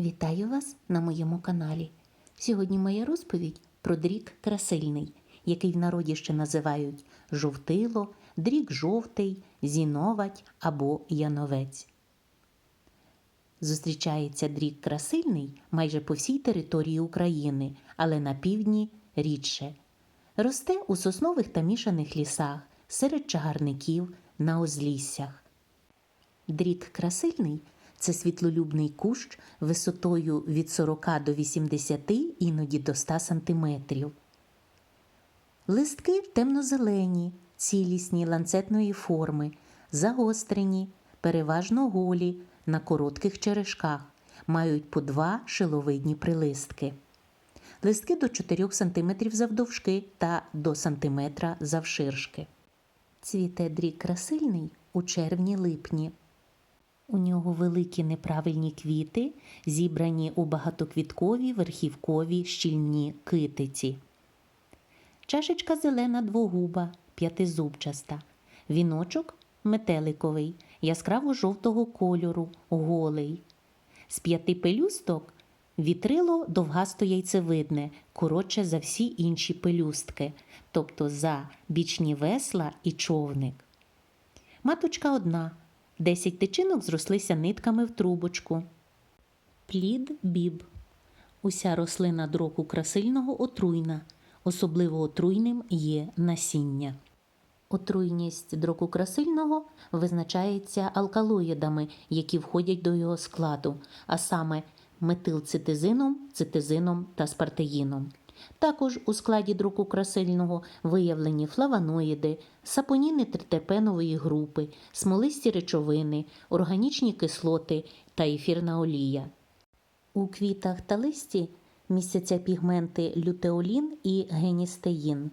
Вітаю вас на моєму каналі. Сьогодні моя розповідь про дрік красильний, який в народі ще називають жовтило, дрік жовтий, зіновать або яновець. Зустрічається дрік красильний майже по всій території України, але на півдні рідше. Росте у соснових та мішаних лісах, серед чагарників, на узліссях. Дрік красильний це світлолюбний кущ висотою від 40 до 80, іноді до 100 см. Листки темно-зелені, цілісні ланцетної форми, загострені, переважно голі, на коротких черешках, мають по два шиловидні прилистки. Листки до 4 см завдовжки та до сантиметра завширшки. Цвіте дрік красильний у червні-липні. У нього великі неправильні квіти, зібрані у багатоквіткові верхівкові щільні китиці. Чашечка зелена двогуба, п'ятизубчаста. Віночок метеликовий, яскраво жовтого кольору, голий. З п'яти пелюсток вітрило довгасто яйцевидне, коротше за всі інші пелюстки, тобто за бічні весла і човник. Маточка одна. Десять тичинок зрослися нитками в трубочку. Плід біб. Уся рослина дроку красильного отруйна. Особливо отруйним є насіння. Отруйність дроку красильного визначається алкалоїдами, які входять до його складу, а саме метилцитизином, цитизином та спартеїном. Також у складі друку красильного виявлені флавоноїди, сапоніни тритепенової групи, смолисті речовини, органічні кислоти та ефірна олія. У квітах та листі містяться пігменти лютеолін і геністеїн.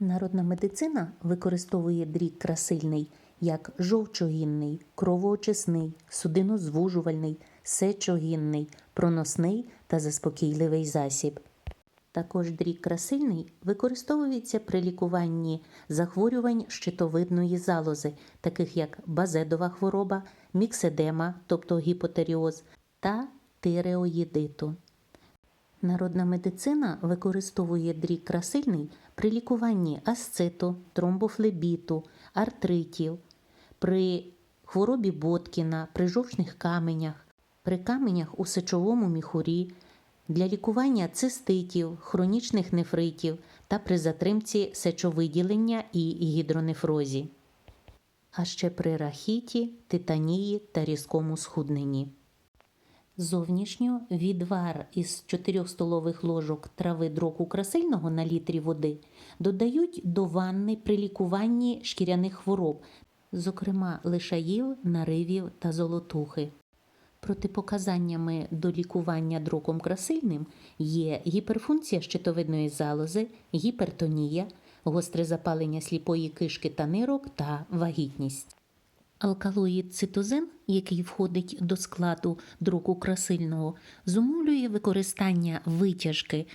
Народна медицина використовує дрік красильний як жовчогінний, кровоочисний, судинозвужувальний, сечогінний, проносний та заспокійливий засіб. Також дрік красильний використовується при лікуванні захворювань щитовидної залози, таких як базедова хвороба, мікседема, тобто гіпотеріоз, та тиреоїдиту. Народна медицина використовує дрік красильний при лікуванні асциту, тромбофлебіту, артритів, при хворобі Боткіна, при жовчних каменях, при каменях у сечовому міхурі, для лікування циститів, хронічних нефритів та при затримці сечовиділення і гідронефрозі, а ще при рахіті, титанії та різкому схудненні. Зовнішньо відвар із 4 столових ложок трави дроку красильного на літрі води додають до ванни при лікуванні шкіряних хвороб, зокрема лишаїв, наривів та золотухи. Протипоказаннями до лікування дроком красильним є гіперфункція щитовидної залози, гіпертонія, гостре запалення сліпої кишки та нирок та вагітність. Алкалоїд цитозин, який входить до складу дроку красильного, зумовлює використання витяжки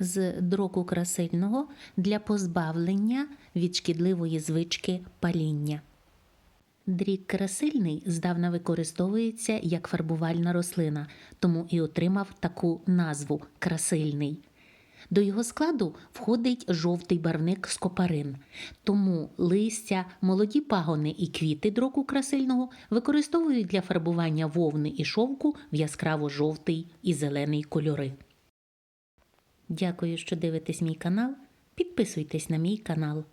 з дроку красильного для позбавлення від шкідливої звички паління. Дрік красильний здавна використовується як фарбувальна рослина, тому і отримав таку назву красильний. До його складу входить жовтий барвник скопарин, тому листя, молоді пагони і квіти дроку красильного використовують для фарбування вовни і шовку в яскраво жовтий і зелений кольори. Дякую, що дивитесь мій канал. Підписуйтесь на мій канал.